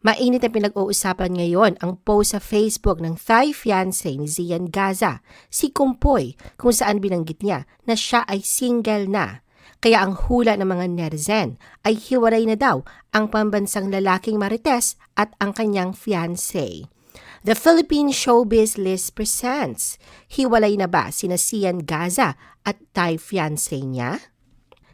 Mainit ang pinag-uusapan ngayon ang post sa Facebook ng Thai fiancé ni Zian Gaza, si Kumpoy, kung saan binanggit niya na siya ay single na. Kaya ang hula ng mga netizen ay hiwalay na daw ang pambansang lalaking Marites at ang kanyang fiancé. The Philippine Showbiz List presents, hiwalay na ba sina Sian Gaza at Thai fiancé niya?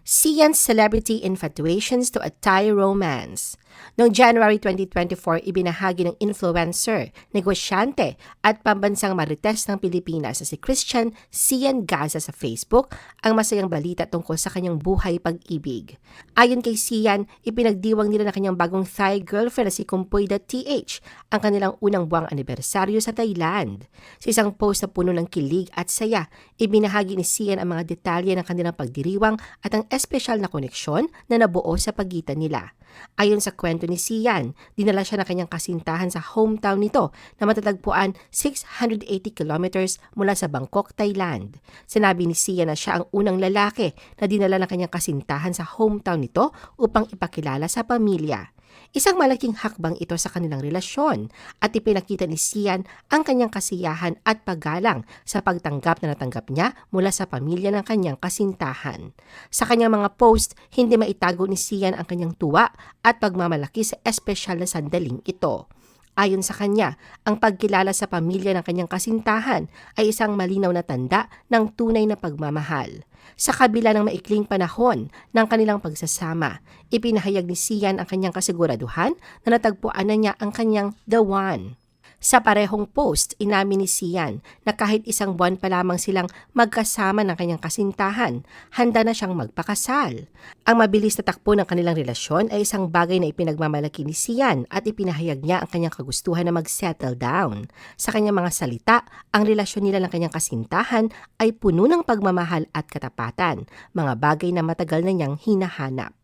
Sian's celebrity infatuations to a Thai romance. Noong January 2024, ibinahagi ng influencer, negosyante at pambansang marites ng Pilipinas na si Christian Sian Gaza sa Facebook ang masayang balita tungkol sa kanyang buhay pag-ibig. Ayon kay Sian, ipinagdiwang nila na kanyang bagong Thai girlfriend na si Kumpoy.th ang kanilang unang buwang anibersaryo sa Thailand. Sa isang post na puno ng kilig at saya, ibinahagi ni Sian ang mga detalye ng kanilang pagdiriwang at ang espesyal na koneksyon na nabuo sa pagitan nila. Ayon sa kwento ni Sian, dinala siya ng kanyang kasintahan sa hometown nito na matatagpuan 680 kilometers mula sa Bangkok, Thailand. Sinabi ni Sian na siya ang unang lalaki na dinala ng kanyang kasintahan sa hometown nito upang ipakilala sa pamilya. Isang malaking hakbang ito sa kanilang relasyon at ipinakita ni Sian ang kanyang kasiyahan at paggalang sa pagtanggap na natanggap niya mula sa pamilya ng kanyang kasintahan. Sa kanyang mga post, hindi maitago ni Sian ang kanyang tuwa at pagmamalaki sa espesyal na sandaling ito. Ayon sa kanya, ang pagkilala sa pamilya ng kanyang kasintahan ay isang malinaw na tanda ng tunay na pagmamahal. Sa kabila ng maikling panahon ng kanilang pagsasama, ipinahayag ni Sian ang kanyang kasiguraduhan na natagpuan na niya ang kanyang The One. Sa parehong post, inamin ni Sian na kahit isang buwan pa lamang silang magkasama ng kanyang kasintahan, handa na siyang magpakasal. Ang mabilis na takbo ng kanilang relasyon ay isang bagay na ipinagmamalaki ni Sian at ipinahayag niya ang kanyang kagustuhan na mag-settle down. Sa kanyang mga salita, ang relasyon nila ng kanyang kasintahan ay puno ng pagmamahal at katapatan, mga bagay na matagal na niyang hinahanap.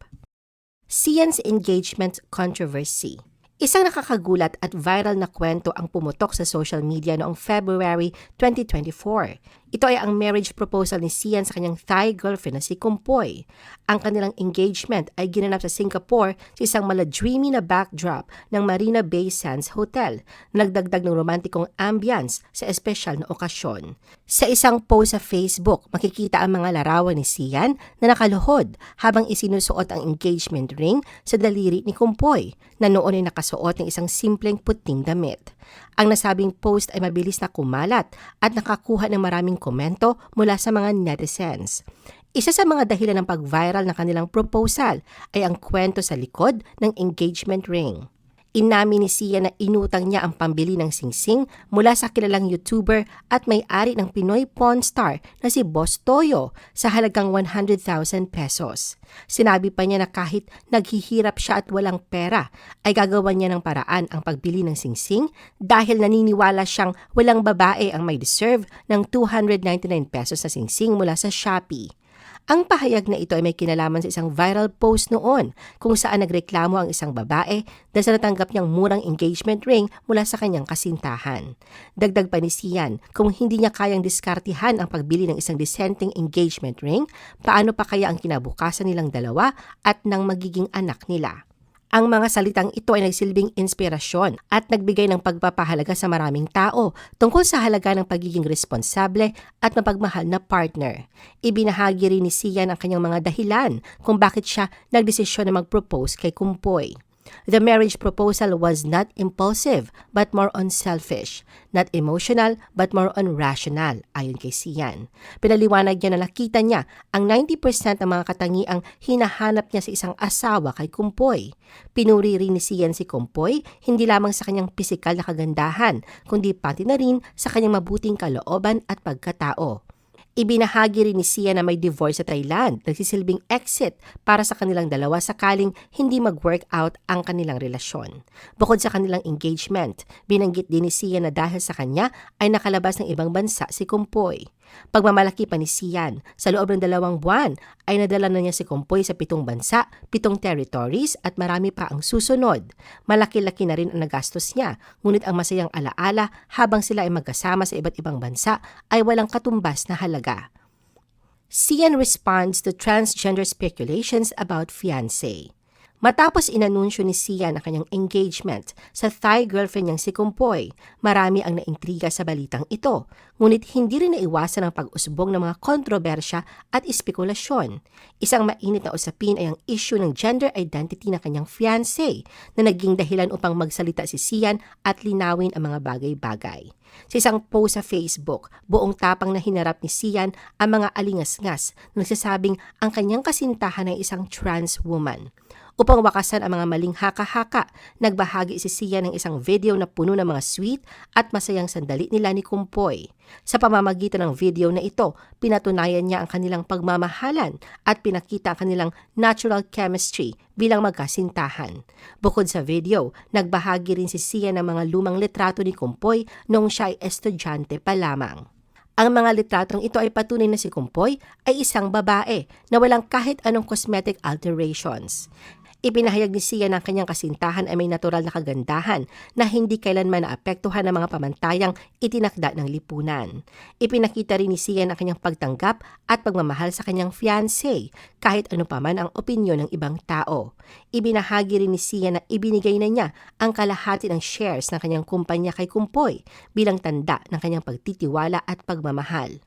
Sian's engagement controversy Isang nakakagulat at viral na kwento ang pumutok sa social media noong February 2024. Ito ay ang marriage proposal ni Sian sa kanyang Thai girlfriend na si Kumpoy. Ang kanilang engagement ay ginanap sa Singapore sa isang mala-dreamy na backdrop ng Marina Bay Sands Hotel na nagdagdag ng romantikong ambience sa espesyal na okasyon. Sa isang post sa Facebook, makikita ang mga larawan ni Sian na nakaluhod habang isinusuot ang engagement ring sa daliri ni Kumpoy na noon ay nakasuot ng isang simpleng puting damit. Ang nasabing post ay mabilis na kumalat at nakakuha ng maraming komento mula sa mga netizens. Isa sa mga dahilan ng pag-viral ng kanilang proposal ay ang kwento sa likod ng engagement ring. Inamin ni Sia na inutang niya ang pambili ng singsing mula sa kilalang YouTuber at may-ari ng Pinoy Pawn Star na si Boss Toyo sa halagang 100,000 pesos. Sinabi pa niya na kahit naghihirap siya at walang pera, ay gagawa niya ng paraan ang pagbili ng singsing dahil naniniwala siyang walang babae ang may deserve ng 299 pesos na singsing mula sa Shopee. Ang pahayag na ito ay may kinalaman sa isang viral post noon kung saan nagreklamo ang isang babae dahil sa natanggap niyang murang engagement ring mula sa kanyang kasintahan. Dagdag pa ni Sian, kung hindi niya kayang diskartihan ang pagbili ng isang dissenting engagement ring, paano pa kaya ang kinabukasan nilang dalawa at ng magiging anak nila? Ang mga salitang ito ay nagsilbing inspirasyon at nagbigay ng pagpapahalaga sa maraming tao tungkol sa halaga ng pagiging responsable at mapagmahal na partner. Ibinahagi rin ni Sian ang kanyang mga dahilan kung bakit siya nagdesisyon na mag-propose kay Kumpoy. The marriage proposal was not impulsive but more unselfish, not emotional but more on rational, ayon kay Sian. Pinaliwanag niya na nakita niya ang 90% ng mga katangiang hinahanap niya sa isang asawa kay Kumpoy. Pinuri rin ni Sian si Kumpoy hindi lamang sa kanyang pisikal na kagandahan, kundi pati na rin sa kanyang mabuting kalooban at pagkatao. Ibinahagi rin ni Sia na may divorce sa Thailand, nagsisilbing exit para sa kanilang dalawa sakaling hindi mag-work out ang kanilang relasyon. Bukod sa kanilang engagement, binanggit din ni Sia na dahil sa kanya ay nakalabas ng ibang bansa si Kumpoy. Pagmamalaki pa ni Sian, sa loob ng dalawang buwan ay nadala na niya si Kumpoy sa pitong bansa, pitong territories at marami pa ang susunod. Malaki-laki na rin ang nagastos niya, ngunit ang masayang alaala habang sila ay magkasama sa iba't ibang bansa ay walang katumbas na halaga. Sian responds to transgender speculations about fiancé. Matapos inanunsyo ni Sian ang kanyang engagement sa Thai girlfriend niyang si Kumpoy, marami ang naintriga sa balitang ito, ngunit hindi rin naiwasan ang pag-usbong ng mga kontrobersya at espekulasyon. Isang mainit na usapin ay ang issue ng gender identity ng kanyang fiancé na naging dahilan upang magsalita si Sian at linawin ang mga bagay-bagay. Sa isang post sa Facebook, buong tapang na hinarap ni Sian ang mga alingas-ngas na nagsasabing ang kanyang kasintahan ay isang trans woman. Upang wakasan ang mga maling haka-haka, nagbahagi si Sian ng isang video na puno ng mga sweet at masayang sandali nila ni Kumpoy. Sa pamamagitan ng video na ito, pinatunayan niya ang kanilang pagmamahalan at pinakita ang kanilang natural chemistry bilang magkasintahan. Bukod sa video, nagbahagi rin si Sian ng mga lumang litrato ni Kumpoy noong siya ay estudyante pa lamang. Ang mga litratong ito ay patunay na si Kumpoy ay isang babae na walang kahit anong cosmetic alterations. Ipinahayag ni Sia ng kanyang kasintahan ay may natural na kagandahan na hindi kailanman naapektuhan ng mga pamantayang itinakda ng lipunan. Ipinakita rin ni Sia ang kanyang pagtanggap at pagmamahal sa kanyang fiancé kahit ano pa man ang opinyon ng ibang tao. Ibinahagi rin ni Sia na ibinigay na niya ang kalahati ng shares ng kanyang kumpanya kay Kumpoy bilang tanda ng kanyang pagtitiwala at pagmamahal.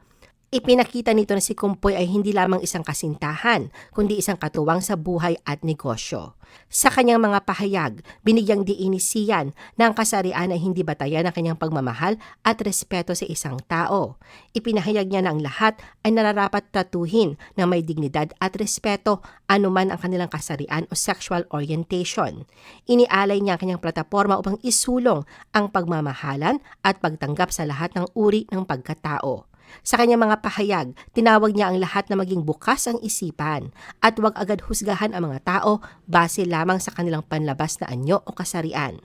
Ipinakita nito na si Kumpoy ay hindi lamang isang kasintahan, kundi isang katuwang sa buhay at negosyo. Sa kanyang mga pahayag, binigyang diin ni Sian na ang kasarian ay hindi batayan ng kanyang pagmamahal at respeto sa isang tao. Ipinahayag niya na ang lahat ay nararapat tratuhin na may dignidad at respeto anuman ang kanilang kasarian o sexual orientation. Inialay niya ang kanyang plataforma upang isulong ang pagmamahalan at pagtanggap sa lahat ng uri ng pagkatao. Sa kanyang mga pahayag, tinawag niya ang lahat na maging bukas ang isipan at huwag agad husgahan ang mga tao base lamang sa kanilang panlabas na anyo o kasarian.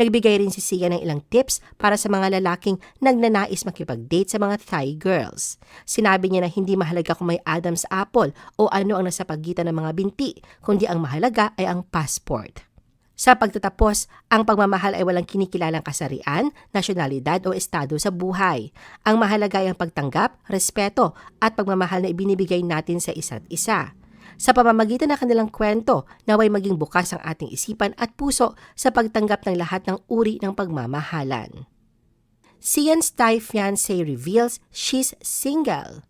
Nagbigay rin si Sia ng ilang tips para sa mga lalaking nagnanais makipag-date sa mga Thai girls. Sinabi niya na hindi mahalaga kung may Adam's apple o ano ang nasa pagitan ng mga binti, kundi ang mahalaga ay ang passport. Sa pagtatapos, ang pagmamahal ay walang kinikilalang kasarian, nasyonalidad o estado sa buhay. Ang mahalaga ay ang pagtanggap, respeto at pagmamahal na ibinibigay natin sa isa't isa. Sa pamamagitan ng kanilang kwento, naway maging bukas ang ating isipan at puso sa pagtanggap ng lahat ng uri ng pagmamahalan. Sian's Thai fiancé reveals she's single.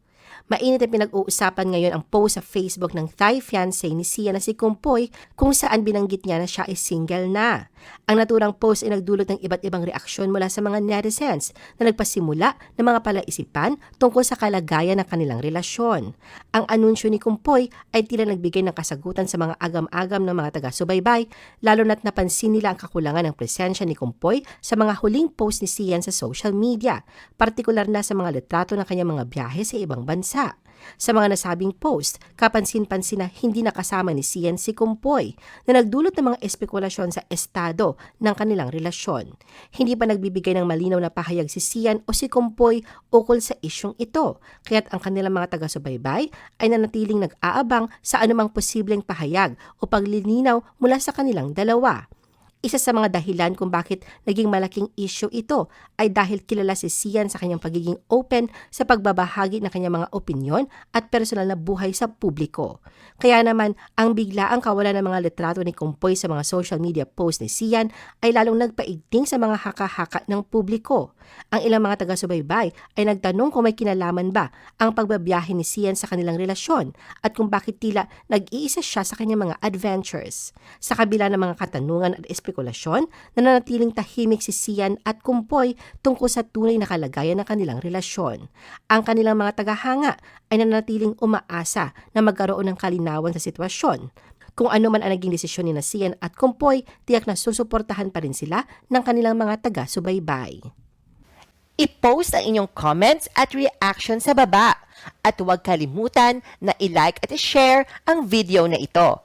Mainit ang pinag-uusapan ngayon ang post sa Facebook ng Thai fiancé ni Sia na si Kumpoy kung saan binanggit niya na siya ay single na. Ang naturang post ay nagdulot ng iba't ibang reaksyon mula sa mga netizens na nagpasimula ng mga palaisipan tungkol sa kalagayan ng kanilang relasyon. Ang anunsyo ni Kumpoy ay tila nagbigay ng kasagutan sa mga agam-agam ng mga taga-subaybay, lalo na't napansin nila ang kakulangan ng presensya ni Kumpoy sa mga huling post ni Sian sa social media, partikular na sa mga litrato ng kanyang mga biyahe sa ibang bansa. Sa mga nasabing post, kapansin-pansin na hindi nakasama ni Sian si Kumpoy na nagdulot ng mga espekulasyon sa estado ng kanilang relasyon. Hindi pa nagbibigay ng malinaw na pahayag si Sian o si Kumpoy ukol sa isyong ito, kaya't ang kanilang mga taga-subaybay ay nanatiling nag-aabang sa anumang posibleng pahayag o paglilinaw mula sa kanilang dalawa. Isa sa mga dahilan kung bakit naging malaking issue ito ay dahil kilala si Sian sa kanyang pagiging open sa pagbabahagi ng kanyang mga opinyon at personal na buhay sa publiko. Kaya naman, ang biglaang kawalan ng mga litrato ni Kumpoy sa mga social media post ni Sian ay lalong nagpaigting sa mga haka-haka ng publiko. Ang ilang mga taga-subaybay ay nagtanong kung may kinalaman ba ang pagbabiyahe ni Sian sa kanilang relasyon at kung bakit tila nag-iisa siya sa kanyang mga adventures. Sa kabila ng mga katanungan at espekulasyon, nananatiling tahimik si Sian at Kumpoy tungkol sa tunay na kalagayan ng kanilang relasyon. Ang kanilang mga tagahanga ay nananatiling umaasa na magkaroon ng kalinawan sa sitwasyon. Kung ano man ang naging desisyon ni Sian at Kumpoy, tiyak na susuportahan pa rin sila ng kanilang mga taga-subaybay. I-post ang inyong comments at reaction sa baba. At huwag kalimutan na i-like at i-share ang video na ito.